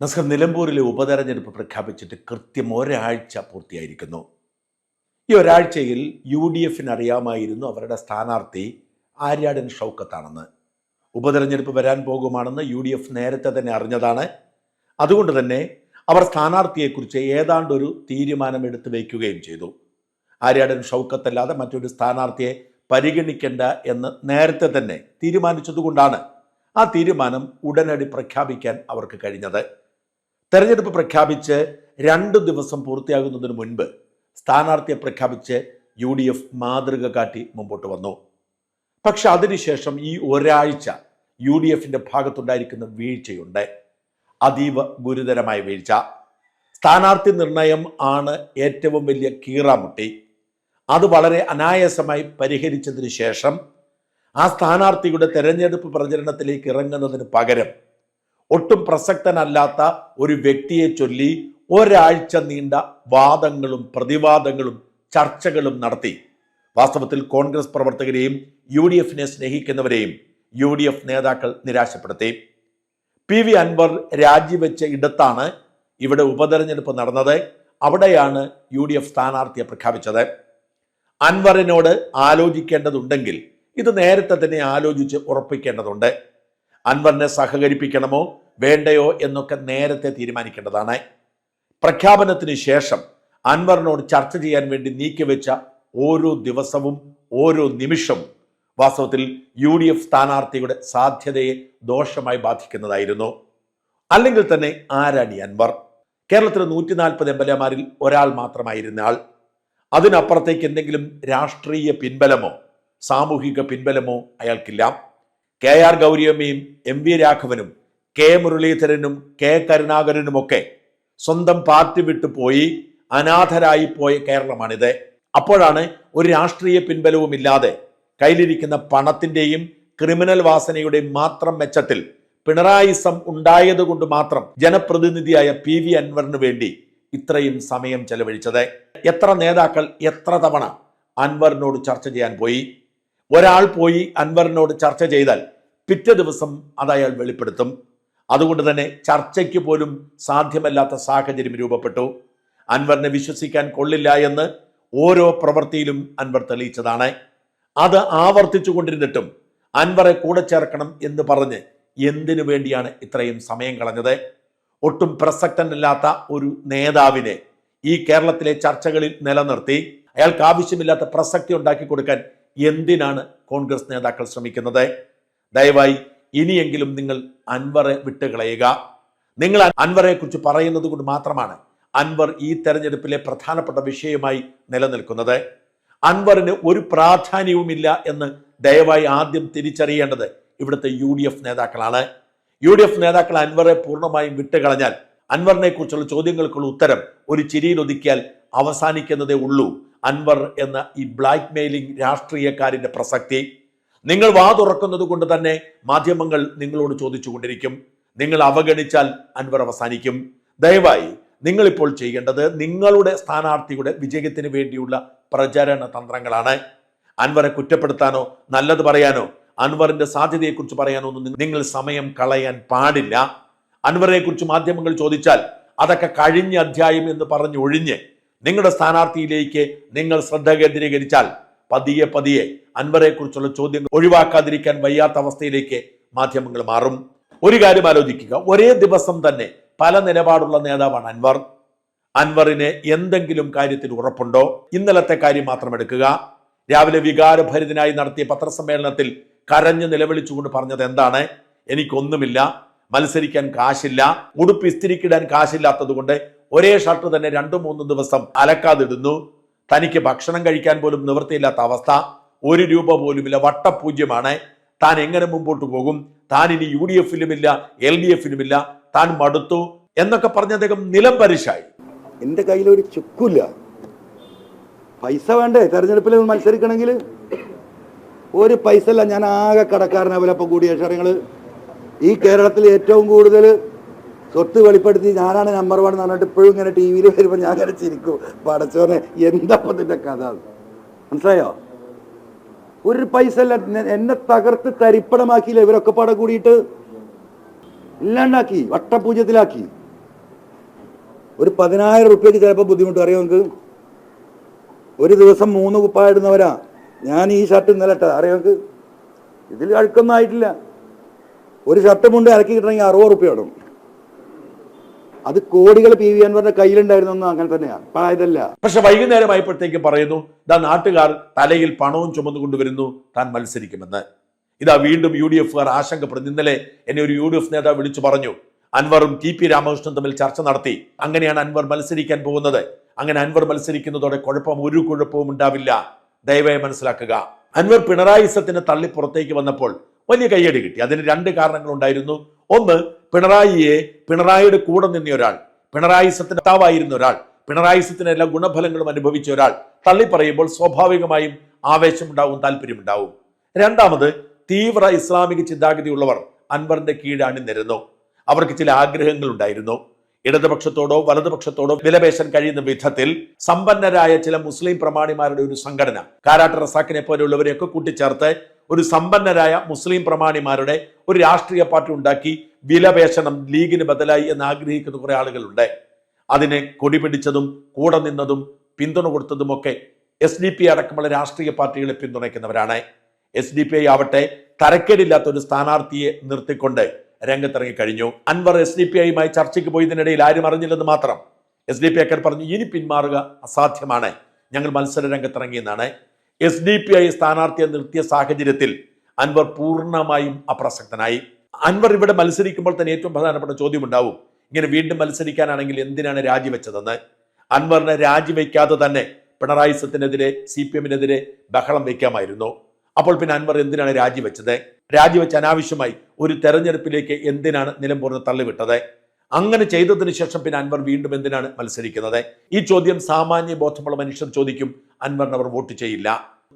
നസ്കർ നിലമ്പൂരിലെ ഉപതെരഞ്ഞെടുപ്പ് പ്രഖ്യാപിച്ചിട്ട് കൃത്യം ഒരാഴ്ച പൂർത്തിയായിരിക്കുന്നു. ഈ ഒരാഴ്ചയിൽ യു ഡി എഫിന് അറിയാമായിരുന്നു അവരുടെ സ്ഥാനാർത്ഥി ആര്യാടൻ ഷൗക്കത്താണെന്ന്. ഉപതെരഞ്ഞെടുപ്പ് വരാൻ പോകുമാണെന്ന് യു ഡി എഫ് നേരത്തെ തന്നെ അറിഞ്ഞതാണ്. അതുകൊണ്ട് തന്നെ അവർ സ്ഥാനാർത്ഥിയെക്കുറിച്ച് ഏതാണ്ട് ഒരു തീരുമാനം എടുത്തു വയ്ക്കുകയും ചെയ്തു. ആര്യാടൻ ഷൗക്കത്തല്ലാതെ മറ്റൊരു സ്ഥാനാർത്ഥിയെ പരിഗണിക്കേണ്ട എന്ന് നേരത്തെ തന്നെ തീരുമാനിച്ചതുകൊണ്ടാണ് ആ തീരുമാനം ഉടനടി പ്രഖ്യാപിക്കാൻ അവർക്ക് കഴിഞ്ഞത്. തെരഞ്ഞെടുപ്പ് പ്രഖ്യാപിച്ച് രണ്ട് ദിവസം പൂർത്തിയാകുന്നതിന് മുൻപ് സ്ഥാനാർത്ഥിയെ പ്രഖ്യാപിച്ച് യു ഡി എഫ് മാതൃക കാട്ടി മുമ്പോട്ട് വന്നു. പക്ഷെ അതിനുശേഷം ഈ ഒരാഴ്ച യു ഡി എഫിന്റെ ഭാഗത്തുണ്ടായിരിക്കുന്ന വീഴ്ചയുണ്ട്. അതീവ ഗുരുതരമായ വീഴ്ച. സ്ഥാനാർത്ഥി നിർണയം ആണ് ഏറ്റവും വലിയ കീറാമുട്ടി. അത് വളരെ അനായാസമായി പരിഹരിച്ചതിന് ശേഷം ആ സ്ഥാനാർത്ഥിയുടെ തെരഞ്ഞെടുപ്പ് പ്രചരണത്തിലേക്ക് ഇറങ്ങുന്നതിന് പകരം ഒട്ടും പ്രസക്തനല്ലാത്ത ഒരു വ്യക്തിയെ ചൊല്ലി ഒരാഴ്ച നീണ്ട വാദങ്ങളും പ്രതിവാദങ്ങളും ചർച്ചകളും നടത്തി. വാസ്തവത്തിൽ കോൺഗ്രസ് പ്രവർത്തകരെയും യു ഡി എഫിനെ സ്നേഹിക്കുന്നവരെയും യു ഡി എഫ് നേതാക്കൾ നിരാശപ്പെടുത്തി. പി വി അൻവർ രാജിവെച്ച ഇടത്താണ് ഇവിടെ ഉപതെരഞ്ഞെടുപ്പ് നടന്നത്. അവിടെയാണ് യു ഡി എഫ് സ്ഥാനാർത്ഥിയെ പ്രഖ്യാപിച്ചത്. അൻവറിനോട് ആലോചിക്കേണ്ടതുണ്ടെങ്കിൽ ഇത് നേരത്തെ തന്നെ ആലോചിച്ച് ഉറപ്പിക്കേണ്ടതുണ്ട്. അൻവറിനെ സഹകരിപ്പിക്കണമോ വേണ്ടയോ എന്നൊക്കെ നേരത്തെ തീരുമാനിക്കേണ്ടതാണ്. പ്രഖ്യാപനത്തിന് ശേഷം അൻവറിനോട് ചർച്ച ചെയ്യാൻ വേണ്ടി നീക്കിവെച്ച ഓരോ ദിവസവും ഓരോ നിമിഷവും വാസ്തവത്തിൽ യു ഡി എഫ് സ്ഥാനാർത്ഥിയുടെ സാധ്യതയെ ദോഷമായി ബാധിക്കുന്നതായിരുന്നു. അല്ലെങ്കിൽ തന്നെ ആരാണ് അൻവർ? കേരളത്തിലെ നൂറ്റി നാൽപ്പത് എം എൽ എമാരിൽ ഒരാൾ മാത്രമായിരുന്ന ആൾ. അതിനപ്പുറത്തേക്ക് എന്തെങ്കിലും രാഷ്ട്രീയ പിൻബലമോ സാമൂഹിക പിൻബലമോ അയാൾക്കില്ല. കെ ആർ ഗൗരിയമ്മയും എം വി രാഘവനും കെ മുരളീധരനും കെ കരുണാകരനുമൊക്കെ സ്വന്തം പാർട്ടി വിട്ടു പോയി അനാഥരായി പോയ കേരളമാണിത്. അപ്പോഴാണ് ഒരു രാഷ്ട്രീയ പിൻബലവും ഇല്ലാതെ കയ്യിലിരിക്കുന്ന പണത്തിന്റെയും ക്രിമിനൽ വാസനയുടെയും മാത്രം മെച്ചത്തിൽ പിണറായിസം ഉണ്ടായതുകൊണ്ട് മാത്രം ജനപ്രതിനിധിയായ പി വി അൻവറിന് വേണ്ടി ഇത്രയും സമയം ചെലവഴിച്ചത്. എത്ര നേതാക്കൾ എത്ര തവണ അൻവറിനോട് ചർച്ച ചെയ്യാൻ പോയി? ഒരാൾ പോയി അൻവറിനോട് ചർച്ച ചെയ്താൽ പിറ്റേ ദിവസം അത് അയാൾ വെളിപ്പെടുത്തും. അതുകൊണ്ട് തന്നെ ചർച്ചയ്ക്ക് പോലും സാധ്യമല്ലാത്ത സാഹചര്യം രൂപപ്പെട്ടു. അൻവറിനെ വിശ്വസിക്കാൻ കൊള്ളില്ല എന്ന് ഓരോ പ്രവൃത്തിയിലും അൻവർ തെളിയിച്ചതാണ്. അത് ആവർത്തിച്ചു കൊണ്ടിരുന്നിട്ടും അൻവറെ കൂടെ ചേർക്കണം എന്ന് പറഞ്ഞ് എന്തിനു വേണ്ടിയാണ് ഇത്രയും സമയം കളഞ്ഞത്? ഒട്ടും പ്രസക്തനല്ലാത്ത ഒരു നേതാവിനെ ഈ കേരളത്തിലെ ചർച്ചകളിൽ നിലനിർത്തി അയാൾക്ക് ആവശ്യമില്ലാത്ത പ്രസക്തി ഉണ്ടാക്കി കൊടുക്കാൻ എന്തിനാണ് കോൺഗ്രസ് നേതാക്കൾ ശ്രമിക്കുന്നത്? ദയവായി ഇനിയെങ്കിലും നിങ്ങൾ അൻവറെ വിട്ടുകളയുക. നിങ്ങൾ അൻവറെ കുറിച്ച് പറയുന്നത് കൊണ്ട് മാത്രമാണ് അൻവർ ഈ തെരഞ്ഞെടുപ്പിലെ പ്രധാനപ്പെട്ട വിഷയമായി നിലനിൽക്കുന്നത്. അൻവറിന് ഒരു പ്രാധാന്യവുമില്ല എന്ന് ദയവായി ആദ്യം തിരിച്ചറിയേണ്ടത് ഇവിടുത്തെ യു ഡി എഫ് നേതാക്കളാണ്. യു ഡി എഫ് നേതാക്കൾ അൻവറെ പൂർണമായും വിട്ടുകളഞ്ഞാൽ അൻവറിനെ കുറിച്ചുള്ള ചോദ്യങ്ങൾക്കുള്ള ഉത്തരം ഒരു ചിരിയിൽ ഒതുക്കിയാൽ അവസാനിക്കുന്നതേ ഉള്ളൂ. അൻവർ എന്ന ഈ ബ്ലാക്ക് മെയിലിംഗ് രാഷ്ട്രീയക്കാരിന്റെ പ്രസക്തി. നിങ്ങൾ വാ തുറക്കുന്നത് കൊണ്ട് തന്നെ മാധ്യമങ്ങൾ നിങ്ങളോട് ചോദിച്ചുകൊണ്ടിരിക്കും. നിങ്ങൾ അവഗണിച്ചാൽ അൻവർ അവസാനിക്കും. ദയവായി നിങ്ങളിപ്പോൾ ചെയ്യേണ്ടത് നിങ്ങളുടെ സ്ഥാനാർത്ഥിയുടെ വിജയത്തിന് വേണ്ടിയുള്ള പ്രചരണ തന്ത്രങ്ങളാണ്. അൻവറെ കുറ്റപ്പെടുത്താനോ നല്ലത് പറയാനോ അൻവറിന്റെ സാധ്യതയെക്കുറിച്ച് പറയാനോ ഒന്നും നിങ്ങൾ സമയം കളയാൻ പാടില്ല. അൻവറിനെക്കുറിച്ച് മാധ്യമങ്ങൾ ചോദിച്ചാൽ അതൊക്കെ കഴിഞ്ഞ അധ്യായം എന്ന് പറഞ്ഞ് ഒഴിഞ്ഞ് നിങ്ങളുടെ സ്ഥാനാർത്ഥിയിലേക്ക് നിങ്ങൾ ശ്രദ്ധ കേന്ദ്രീകരിച്ചാൽ പതിയെ പതിയെ അൻവറെ കുറിച്ചുള്ള ചോദ്യങ്ങൾ ഒഴിവാക്കാതിരിക്കാൻ വയ്യാത്ത അവസ്ഥയിലേക്ക് മാധ്യമങ്ങൾ മാറും. ഒരു കാര്യം ആലോചിക്കുക. ഒരേ ദിവസം തന്നെ പല നിലപാടുള്ള നേതാവാണ് അൻവർ. അൻവറിന് എന്തെങ്കിലും കാര്യത്തിൽ ഉറപ്പുണ്ടോ? ഇന്നലത്തെ കാര്യം മാത്രം എടുക്കുക. രാവിലെ വികാരഭരിതനായി നടത്തിയ പത്രസമ്മേളനത്തിൽ കരഞ്ഞു നിലവിളിച്ചുകൊണ്ട് പറഞ്ഞത് എന്താണ്? എനിക്കൊന്നുമില്ല. മത്സരിക്കാൻ കാശില്ല. ഉടുപ്പ് ഇസ്തിരിക്കിടാൻ കാശില്ലാത്തത് കൊണ്ട് ഒരേ ഷർട്ട് തന്നെ രണ്ടു മൂന്ന് ദിവസം അലക്കാതിടുന്നു. തനിക്ക് ഭക്ഷണം കഴിക്കാൻ പോലും നിവൃത്തിയില്ലാത്ത അവസ്ഥ. ഒരു രൂപ പോലുമില്ല വട്ടപൂജ്യമാണ്. താൻ എങ്ങനെ മുമ്പോട്ട് പോകും? താൻ ഇനി യു ഡി എഫിലുമില്ല എൽ ഡി എഫിലുമില്ല താൻ മടുത്തു എന്നൊക്കെ പറഞ്ഞ അദ്ദേഹം നിലം പരിശായി. എന്റെ കയ്യിൽ ഒരു ചുക്കില്ല. പൈസ വേണ്ടേ? തെരഞ്ഞെടുപ്പിൽ മത്സരിക്കണമെങ്കിൽ. ഒരു പൈസ അല്ല ഞാൻ ആകെ കടക്കാരനെ. വിലപ്പം കൂടിയ ഈ കേരളത്തിൽ ഏറ്റവും കൂടുതൽ സ്വത്ത് വെളിപ്പെടുത്തി ഞാനാണ് നമ്പർ വൺ എന്ന് പറഞ്ഞിട്ട് ഇപ്പോഴും ഇങ്ങനെ ടി വിയിൽ വരുമ്പോൾ ഞാൻ ഇങ്ങനെ ചിരിക്കും. പടച്ചോനെ എന്താ ഇതിന്റെ കഥ? മനസ്സിലായോ? ഒരു പൈസ അല്ല എന്നെ തകർത്ത് തരിപ്പണമാക്കിയില്ല ഇവരൊക്കെ പാടെ കൂടിയിട്ട്? ഇല്ലാണ്ടാക്കി വട്ടപൂജ്യത്തിലാക്കി. ഒരു പതിനായിരം റുപ്യക്ക് ചിലപ്പോൾ ബുദ്ധിമുട്ട്. അറിയാം നിങ്ങൾക്ക് ഒരു ദിവസം മൂന്ന് കുപ്പായ ഇടുന്നവരാ ഞാൻ ഈ ഷർട്ട് ഇന്നലെ ഇട്ടതാ. അറിയാം നിങ്ങൾക്ക് ഇതിൽ അഴുക്കൊന്നും ആയിട്ടില്ല. ഒരു ഷർട്ട് മുണ്ട് ഇറക്കി കിട്ടണമെങ്കിൽ അറുപത് റുപ്യ ഇടും. അത് കോടികൾ പി വി അൻവറിന്റെ കയ്യിലുണ്ടായിരുന്നൊന്നും അങ്ങനെ തന്നെയാണ് ഇതല്ല. പക്ഷെ വൈകുന്നേരമായപ്പോഴത്തേക്ക് പറയുന്നു ഇതാ നാട്ടുകാർ തലയിൽ പണവും ചുമന്നുകൊണ്ടുവരുന്നു താൻ മത്സരിക്കുമെന്ന്. ഇതാ വീണ്ടും യു ഡി എഫുകാർ ആശങ്കപ്പെടുന്നു. ഇന്നലെ എന്നെ ഒരു യു ഡി എഫ് നേതാവ് വിളിച്ചു പറഞ്ഞു അൻവറും ടി പി രാമകൃഷ്ണൻ തമ്മിൽ ചർച്ച നടത്തി. അങ്ങനെയാണ് അൻവർ മത്സരിക്കാൻ പോകുന്നത്. അങ്ങനെ അൻവർ മത്സരിക്കുന്നതോടെ കുഴപ്പം ഒരു കുഴപ്പവും ഉണ്ടാവില്ല. ദയവായി മനസ്സിലാക്കുക. അൻവർ പിണറായി സത്തിന് തള്ളി പുറത്തേക്ക് വന്നപ്പോൾ വലിയ കയ്യടി കിട്ടി. അതിന് രണ്ട് കാരണങ്ങളുണ്ടായിരുന്നു. ഒന്ന് പിണറായിയെ പിണറായിയുടെ കൂടെ നിന്ന ഒരാൾ പിണറായി സത്തിന് താവായിരുന്ന ഒരാൾ പിണറായി സത്തിന് എല്ലാ ഗുണഫലങ്ങളും അനുഭവിച്ച ഒരാൾ തള്ളി പറയുമ്പോൾ സ്വാഭാവികമായും ആവേശമുണ്ടാവും താല്പര്യമുണ്ടാവും രണ്ടാമത് തീവ്ര ഇസ്ലാമിക ചിന്താഗതിയുള്ളവർ അൻവറിന്റെ കീഴാണി നിരുന്നു. അവർക്ക് ചില ആഗ്രഹങ്ങൾ ഉണ്ടായിരുന്നു. ഇടതുപക്ഷത്തോടോ വലതുപക്ഷത്തോടോ വിലപേശാൻ കഴിയുന്ന വിധത്തിൽ സമ്പന്നരായ ചില മുസ്ലിം പ്രമാണിമാരുടെ ഒരു സംഘടന കാരാട്ട് റസാക്കിനെ പോലെയുള്ളവരെയൊക്കെ കൂട്ടിച്ചേർത്ത് ഒരു സമ്പന്നരായ മുസ്ലിം പ്രമാണിമാരുടെ ഒരു രാഷ്ട്രീയ പാർട്ടി ഉണ്ടാക്കി വിലവേഷണം ലീഗിന് ബദലായി എന്ന് ആഗ്രഹിക്കുന്ന കുറെ ആളുകളുണ്ട്. അതിനെ കൊടിപിടിച്ചതും കൂടെ നിന്നതും പിന്തുണ കൊടുത്തതുമൊക്കെ എസ് ഡി പി അടക്കമുള്ള രാഷ്ട്രീയ പാർട്ടികളെ പിന്തുണയ്ക്കുന്നവരാണ്. എസ് ഡി പി ഐ ആവട്ടെ തരക്കേടില്ലാത്ത ഒരു സ്ഥാനാർത്ഥിയെ നിർത്തിക്കൊണ്ട് രംഗത്തിറങ്ങി കഴിഞ്ഞു. അൻവർ എസ് ഡി പി ഐയുമായി ചർച്ചയ്ക്ക് പോയതിനിടയിൽ ആരും അറിഞ്ഞില്ലെന്ന് മാത്രം എസ് ഡി പി ഐക്കാർ പറഞ്ഞു ഇനി പിന്മാറുക അസാധ്യമാണ്. ഞങ്ങൾ മത്സര രംഗത്തിറങ്ങിയെന്നാണ്. എസ് ഡി പി ഐ സ്ഥാനാർത്ഥിയെ നിർത്തിയ സാഹചര്യത്തിൽ അൻവർ പൂർണമായും അപ്രസക്തനായി. അൻവർ ഇവിടെ മത്സരിക്കുമ്പോൾ തന്നെ ഏറ്റവും പ്രധാനപ്പെട്ട ചോദ്യം ഉണ്ടാവും ഇങ്ങനെ വീണ്ടും മത്സരിക്കാനാണെങ്കിൽ എന്തിനാണ് രാജിവെച്ചതെന്ന്? അൻവറിനെ രാജിവെക്കാതെ തന്നെ പിണറായി സത്തിനെതിരെ സി പി എമ്മിനെതിരെ ബഹളം വയ്ക്കാമായിരുന്നു അപ്പോൾ പിന്നെ അൻവർ എന്തിനാണ് രാജിവെച്ചത്? രാജിവെച്ച് അനാവശ്യമായി ഒരു തെരഞ്ഞെടുപ്പിലേക്ക് എന്തിനാണ് നിലമ്പൂർന്ന് തള്ളിവിട്ടത്? അങ്ങനെ ചെയ്തതിനു ശേഷം പിന്നെ അൻവർ വീണ്ടും എന്തിനാണ് മത്സരിക്കുന്നത്? ഈ ചോദ്യം സാമാന്യ ബോധമുള്ള മനുഷ്യർ ചോദിക്കും. അൻവറിനെ അവർ വോട്ട് ചെയ്യില്ല.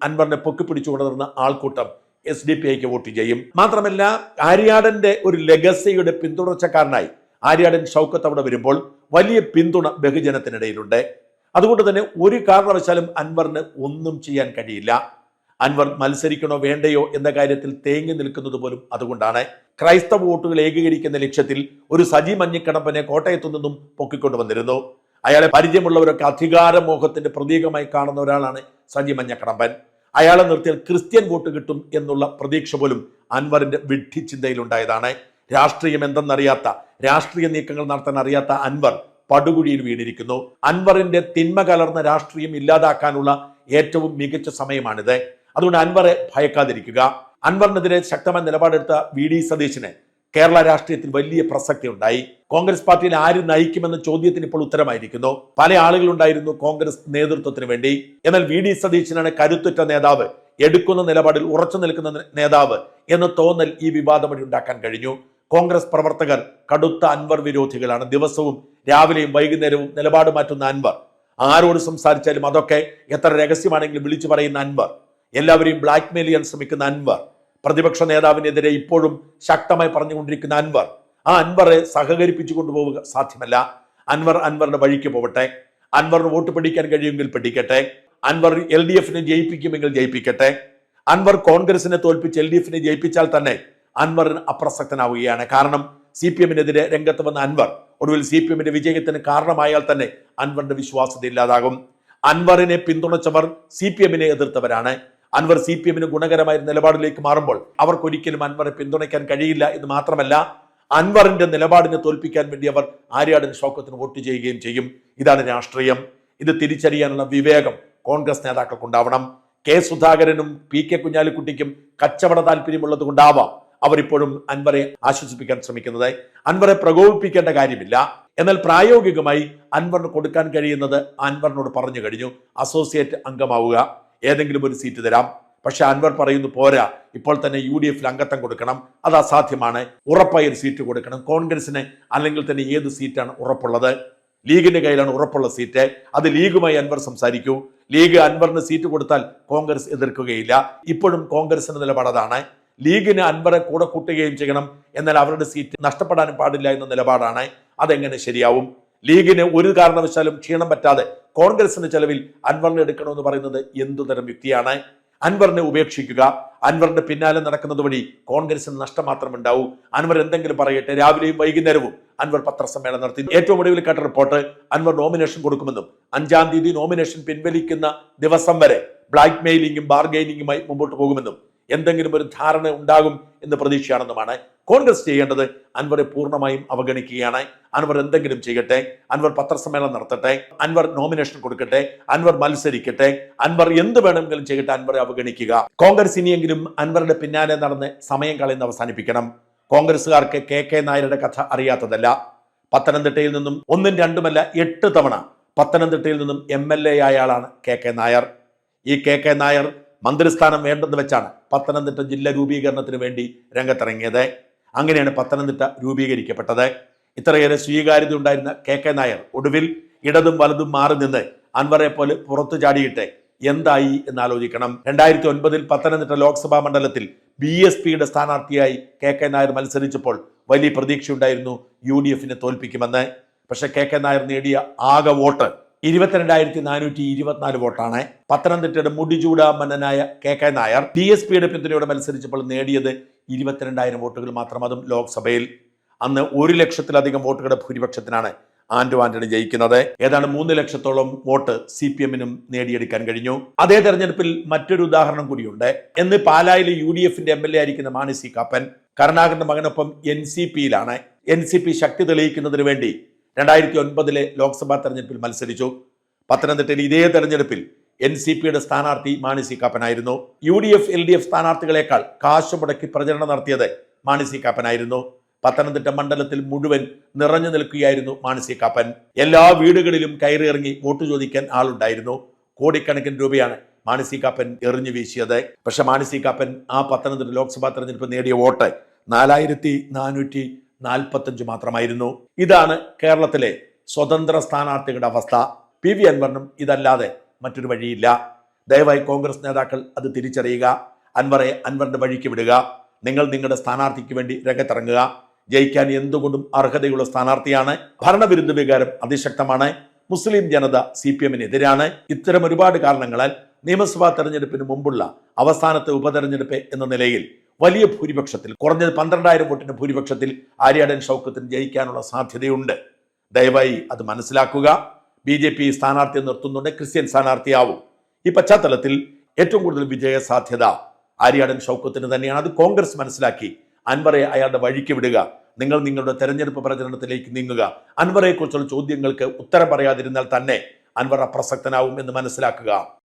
അൻവറിനെ പൊക്കിപ്പിടിച്ചു കൊണ്ടുവരുന്ന ആൾക്കൂട്ടം എസ് ഡി പി ഐക്ക് വോട്ട് ചെയ്യും. മാത്രമല്ല ആര്യാടന്റെ ഒരു ലെഗസിയുടെ പിന്തുടർച്ചക്കാരനായി ആര്യാടൻ ഷൗക്കത്ത് അവിടെ വരുമ്പോൾ വലിയ പിന്തുണ ബഹുജനത്തിനിടയിലുണ്ട്. അതുകൊണ്ട് തന്നെ ഒരു കാരണവശാലും അൻവറിന് ഒന്നും ചെയ്യാൻ കഴിയില്ല. അൻവർ മത്സരിക്കണോ വേണ്ടയോ എന്ന കാര്യത്തിൽ തേങ്ങി നിൽക്കുന്നത് പോലും അതുകൊണ്ടാണ്. ക്രൈസ്തവ വോട്ടുകൾ ഏകീകരിക്കുന്ന ലക്ഷ്യത്തിൽ ഒരു സജി മഞ്ഞക്കടമ്പനെ കോട്ടയത്തു നിന്നും പൊക്കിക്കൊണ്ടുവന്നിരുന്നു അയാളെ പരിചയമുള്ളവരൊക്കെ അധികാരമോഹത്തിന്റെ പ്രതീകമായി കാണുന്ന ഒരാളാണ് സജി മഞ്ഞക്കടമ്പൻ അയാളെ നിർത്തിയാൽ ക്രിസ്ത്യൻ വോട്ട് കിട്ടും എന്നുള്ള പ്രതീക്ഷ പോലും അൻവറിന്റെ വിഡ്ഢി ചിന്തയിലുണ്ടായതാണ് രാഷ്ട്രീയം എന്തെന്നറിയാത്ത രാഷ്ട്രീയ നീക്കങ്ങൾ നടത്താൻ അറിയാത്ത അൻവർ പടുകുഴിയിൽ വീണിരിക്കുന്നു. അൻവറിന്റെ തിന്മ കലർന്ന രാഷ്ട്രീയം ഇല്ലാതാക്കാനുള്ള ഏറ്റവും മികച്ച സമയമാണിത്. അതുകൊണ്ട് അൻവറെ ഭയക്കാതിരിക്കുക. അൻവറിനെതിരെ ശക്തമായ നിലപാടെടുത്ത വി ഡി സതീശന് കേരള രാഷ്ട്രീയത്തിൽ വലിയ പ്രസക്തി ഉണ്ടായി. കോൺഗ്രസ് പാർട്ടിയിൽ ആര് നയിക്കുമെന്ന ചോദ്യത്തിന് ഇപ്പോൾ ഉത്തരമായിരിക്കുന്നു. പല ആളുകളുണ്ടായിരുന്നു കോൺഗ്രസ് നേതൃത്വത്തിന് വേണ്ടി. എന്നാൽ വി ഡി സതീശനാണ് കരുത്തുറ്റ നേതാവ്. എടുക്കുന്ന നിലപാടിൽ ഉറച്ചു നിൽക്കുന്ന നേതാവ് എന്ന തോന്നൽ ഈ വിവാദം വഴി ഉണ്ടാക്കാൻ കഴിഞ്ഞു. കോൺഗ്രസ് പ്രവർത്തകർ കടുത്ത അൻവർ വിരോധികളാണ്. ദിവസവും രാവിലെയും വൈകുന്നേരവും നിലപാട് മാറ്റുന്ന അൻവർ. ആരോട് സംസാരിച്ചാലും അതൊക്കെ എത്ര രഹസ്യമാണെങ്കിലും വിളിച്ചു പറയുന്ന അൻവർ. എല്ലാവരെയും ബ്ലാക്ക്മെയിൽ ചെയ്യാൻ ശ്രമിക്കുന്ന അൻവർ. പ്രതിപക്ഷ നേതാവിനെതിരെ ഇപ്പോഴും ശക്തമായി പറഞ്ഞുകൊണ്ടിരിക്കുന്ന അൻവർ. ആ അൻവറെ സഹകരിപ്പിച്ചു കൊണ്ടുപോവുക സാധ്യമല്ല. അൻവർ അൻവറിന്റെ വഴിക്ക് പോവട്ടെ. അൻവറിന് വോട്ട് പിടിക്കാൻ കഴിയുമെങ്കിൽ പിടിക്കട്ടെ. അൻവർ എൽ ഡി എഫിനെ ജയിപ്പിക്കുമെങ്കിൽ ജയിപ്പിക്കട്ടെ. അൻവർ കോൺഗ്രസിനെ തോൽപ്പിച്ച് എൽ ഡി എഫിനെ ജയിപ്പിച്ചാൽ തന്നെ അൻവറിന് അപ്രസക്തനാവുകയാണ്. കാരണം സി പി എമ്മിനെതിരെ രംഗത്ത് വന്ന അൻവർ ഒടുവിൽ സി പി എമ്മിന്റെ വിജയത്തിന് കാരണമായാൽ തന്നെ അൻവറിന്റെ വിശ്വാസ്യത ഇല്ലാതാകും. അൻവറിനെ പിന്തുണച്ചവർ സി പി എമ്മിനെ എതിർത്തവരാണ്. അൻവർ സി പി എമ്മിന് ഗുണകരമായ നിലപാടിലേക്ക് മാറുമ്പോൾ അവർക്കൊരിക്കലും അൻവറെ പിന്തുണയ്ക്കാൻ കഴിയില്ല എന്ന് മാത്രമല്ല അൻവറിന്റെ നിലപാടിനെ തോൽപ്പിക്കാൻ വേണ്ടി അവർ ആര്യാടൻ ഷൗക്കത്തിന് വോട്ട് ചെയ്യുകയും ചെയ്യും. ഇതാണ് രാഷ്ട്രീയം. ഇത് തിരിച്ചറിയാനുള്ള വിവേകം കോൺഗ്രസ് നേതാക്കൾക്കുണ്ടാവണം. കെ സുധാകരനും പി കെ കുഞ്ഞാലിക്കുട്ടിക്കും കച്ചവട താല്പര്യമുള്ളത് കൊണ്ടാവാം അവരിപ്പോഴും അൻവറെ ആശ്വസിപ്പിക്കാൻ ശ്രമിക്കുന്നത്. അൻവറെ പ്രകോപിപ്പിക്കേണ്ട കാര്യമില്ല. എന്നാൽ പ്രായോഗികമായി അൻവറിന് കൊടുക്കാൻ കഴിയുന്നത് അൻവറിനോട് പറഞ്ഞു കഴിഞ്ഞു. അസോസിയേറ്റ് അംഗമാവുക. ഏതെങ്കിലും ഒരു സീറ്റ് തരാം. പക്ഷെ അൻവർ പറയുന്നു പോരാ ഇപ്പോൾ തന്നെ യു ഡി എഫിൽ അംഗത്വം കൊടുക്കണം. അത് അസാധ്യമാണ്. ഉറപ്പായി ഒരു സീറ്റ് കൊടുക്കണം. കോൺഗ്രസിന് അല്ലെങ്കിൽ തന്നെ ഏത് സീറ്റാണ് ഉറപ്പുള്ളത്? ലീഗിന്റെ കയ്യിലാണ് ഉറപ്പുള്ള സീറ്റ്. അത് ലീഗുമായി അൻവർ സംസാരിക്കൂ. ലീഗ് അൻവറിന് സീറ്റ് കൊടുത്താൽ കോൺഗ്രസ് എതിർക്കുകയില്ല. ഇപ്പോഴും കോൺഗ്രസിന്റെ നിലപാട് അതാണ്. ലീഗിന് അൻവറെ കൂടെ കൂട്ടുകയും ചെയ്യണം. എന്നാൽ അവരുടെ സീറ്റ് നഷ്ടപ്പെടാനും പാടില്ല എന്ന നിലപാടാണ്. അതെങ്ങനെ ശരിയാവും? ലീഗിന് ഒരു കാരണവശാലും ക്ഷീണം പറ്റാതെ കോൺഗ്രസിന്റെ ചെലവിൽ അൻവറിനെ എടുക്കണമെന്ന് പറയുന്നത് എന്തുതരം യുക്തിയാണ്? അൻവറിനെ ഉപേക്ഷിക്കുക അൻവറിന്റെ പിന്നാലെ നടക്കുന്നത് വഴി കോൺഗ്രസിന് നഷ്ടം മാത്രം ഉണ്ടാവൂ. അൻവർ എന്തെങ്കിലും പറയട്ടെ രാവിലെയും വൈകുന്നേരവും അൻവർ പത്രസമ്മേളനം നടത്തി. ഏറ്റവും ഒടുവിൽ കേട്ട റിപ്പോർട്ട് അൻവർ നോമിനേഷൻ കൊടുക്കുമെന്നും അഞ്ചാം തീയതി നോമിനേഷൻ പിൻവലിക്കുന്ന ദിവസം വരെ ബ്ലാക്ക് മെയിലിംഗും ബാർഗെയിനിങ്ങുമായി മുമ്പോട്ട് പോകുമെന്നും എന്തെങ്കിലും ഒരു ധാരണ ഉണ്ടാകും എന്ന് പ്രതീക്ഷയാണെന്നുമാണ് കോൺഗ്രസ് ചെയ്യേണ്ടത്. അൻവറെ പൂർണമായും അവഗണിക്കുകയാണ്. അൻവർ എന്തെങ്കിലും ചെയ്യട്ടെ. അൻവർ പത്രസമ്മേളനം നടത്തട്ടെ. അൻവർ നോമിനേഷൻ കൊടുക്കട്ടെ. അൻവർ മത്സരിക്കട്ടെ. അൻവർ എന്ത് വേണമെങ്കിലും ചെയ്യട്ടെ. അൻവറെ അവഗണിക്കുക. കോൺഗ്രസ് ഇനിയെങ്കിലും അൻവറുടെ പിന്നാലെ നടന്ന് സമയം കളയുന്ന അവസാനിപ്പിക്കണം. കോൺഗ്രസ്സുകാർക്ക് കെ കെ നായരുടെ കഥ അറിയാത്തതല്ല. പത്തനംതിട്ടയിൽ നിന്നും ഒന്നും രണ്ടുമല്ല എട്ട് തവണ പത്തനംതിട്ടയിൽ നിന്നും എം എൽ എ ആയ ആളാണ് കെ കെ നായർ. ഈ കെ കെ നായർ മന്ത്രിസ്ഥാനം വേണ്ടെന്ന് വെച്ചാണ് പത്തനംതിട്ട ജില്ല രൂപീകരണത്തിന് വേണ്ടി രംഗത്തിറങ്ങിയത്. അങ്ങനെയാണ് പത്തനംതിട്ട രൂപീകരിക്കപ്പെട്ടത്. ഇത്രയേറെ സ്വീകാര്യത ഉണ്ടായിരുന്ന കെ കെ നായർ ഒടുവിൽ ഇടതും വലതും മാറി നിന്ന് അൻവറെ പോലെ പുറത്തു ചാടിയിട്ട് എന്തായി എന്ന് ആലോചിക്കണം രണ്ടായിരത്തി ഒൻപതിൽ പത്തനംതിട്ട ലോക്സഭാ മണ്ഡലത്തിൽ ബി എസ് പിയുടെ സ്ഥാനാർത്ഥിയായി കെ കെ നായർ മത്സരിച്ചപ്പോൾ വലിയ പ്രതീക്ഷയുണ്ടായിരുന്നു യു ഡി എഫിനെ തോൽപ്പിക്കുമെന്ന്. പക്ഷെ കെ കെ നായർ നേടിയ ആകെ വോട്ട് ഇരുപത്തിരണ്ടായിരത്തി നാനൂറ്റി ഇരുപത്തിനാല് വോട്ടാണ്. പത്തനംതിട്ടയുടെ മുടിചൂടാമ്പന്നനായ K K Nair B S പിയുടെ പിന്തുണയോടെ മത്സരിച്ചപ്പോൾ നേടിയത് ഇരുപത്തിരണ്ടായിരം വോട്ടുകൾ മാത്രം അതും ലോക്സഭയിൽ. അന്ന് ഒരു ലക്ഷത്തിലധികം വോട്ടുകളുടെ ഭൂരിപക്ഷത്തിനാണ് ആന്റോ ആന്റണി ജയിക്കുന്നത്. ഏതാണ്ട് മൂന്ന് ലക്ഷത്തോളം വോട്ട് സി പി എമ്മിനും നേടിയെടുക്കാൻ കഴിഞ്ഞു. അതേ തെരഞ്ഞെടുപ്പിൽ മറ്റൊരു ഉദാഹരണം കൂടിയുണ്ട്. എന്ന് പാലായിലെ യു ഡി എഫിന്റെ എം എൽ എ ആയിരിക്കുന്ന മാണി സി കാപ്പൻ കരുണാകരന്റെ മകനൊപ്പം എൻ സി പിയിലാണ്. എൻ സി പി ശക്തി തെളിയിക്കുന്നതിന് വേണ്ടി രണ്ടായിരത്തി ഒൻപതിലെ ലോക്സഭാ തെരഞ്ഞെടുപ്പിൽ മത്സരിച്ചു. പത്തനംതിട്ടയിൽ ഇതേ തെരഞ്ഞെടുപ്പിൽ എൻ സി പിയുടെ സ്ഥാനാർത്ഥി Mani C കാപ്പനായിരുന്നു. U D F L D F സ്ഥാനാർത്ഥികളെക്കാൾ കാശ് മുടക്കി പ്രചരണം നടത്തിയത് മാണി സി കാപ്പനായിരുന്നു. പത്തനംതിട്ട മണ്ഡലത്തിൽ മുഴുവൻ നിറഞ്ഞു നിൽക്കുകയായിരുന്നു മാണി സി കാപ്പൻ. എല്ലാ വീടുകളിലും കയറിയിറങ്ങി വോട്ട് ചോദിക്കാൻ ആളുണ്ടായിരുന്നു. കോടിക്കണക്കിന് രൂപയാണ് മാണി സി കാപ്പൻ എറിഞ്ഞു വീശിയത്. പക്ഷെ മാണി സി കാപ്പൻ ആ പത്തനംതിട്ട ലോക്സഭാ തെരഞ്ഞെടുപ്പ് നേടിയ വോട്ട് നാലായിരത്തി നാനൂറ്റി നാൽപ്പത്തഞ്ച് മാത്രമായിരുന്നു. ഇതാണ് കേരളത്തിലെ സ്വതന്ത്ര സ്ഥാനാർത്ഥികളുടെ അവസ്ഥ. പി വി അൻവറിനും ഇതല്ലാതെ മറ്റൊരു വഴിയില്ല. ദയവായി കോൺഗ്രസ് നേതാക്കൾ അത് തിരിച്ചറിയുക. അൻവറെ അൻവറിന്റെ വഴിക്ക് വിടുക. നിങ്ങൾ നിങ്ങളുടെ സ്ഥാനാർത്ഥിക്ക് വേണ്ടി രംഗത്തിറങ്ങുക. ജയിക്കാൻ എന്തുകൊണ്ടും അർഹതയുള്ള സ്ഥാനാർത്ഥിയാണ്. ഭരണവിരുദ്ധ വികാരം അതിശക്തമാണ്. മുസ്ലിം ജനത സി പി എമ്മിനെതിരാണ്. ഇത്തരം ഒരുപാട് കാരണങ്ങളാൽ നിയമസഭാ തെരഞ്ഞെടുപ്പിന് മുമ്പുള്ള അവസാനത്തെ ഉപതെരഞ്ഞെടുപ്പ് എന്ന നിലയിൽ വലിയ ഭൂരിപക്ഷത്തിൽ കുറഞ്ഞത് പന്ത്രണ്ടായിരം വോട്ടിന്റെ ഭൂരിപക്ഷത്തിൽ ആര്യാടൻ ഷൗക്കത്തിന് ജയിക്കാനുള്ള സാധ്യതയുണ്ട്. ദയവായി അത് മനസ്സിലാക്കുക. ബി ജെ പി സ്ഥാനാർത്ഥിയെ നിർത്തുന്നുണ്ട് ക്രിസ്ത്യൻ സ്ഥാനാർത്ഥിയാവും. ഈ പശ്ചാത്തലത്തിൽ ഏറ്റവും കൂടുതൽ വിജയ സാധ്യത ആര്യാടൻ ഷൗക്കത്തിന് തന്നെയാണ്. അത് കോൺഗ്രസ് മനസ്സിലാക്കി അൻവറെ അയാളുടെ വഴിക്ക് വിടുക. നിങ്ങൾ നിങ്ങളുടെ തെരഞ്ഞെടുപ്പ് പ്രചരണത്തിലേക്ക് നീങ്ങുക. അൻവറെ കുറിച്ചുള്ള ചോദ്യങ്ങൾക്ക് ഉത്തരം പറയാതിരുന്നാൽ തന്നെ അൻവർ അപ്രസക്തനാവും എന്ന് മനസ്സിലാക്കുക.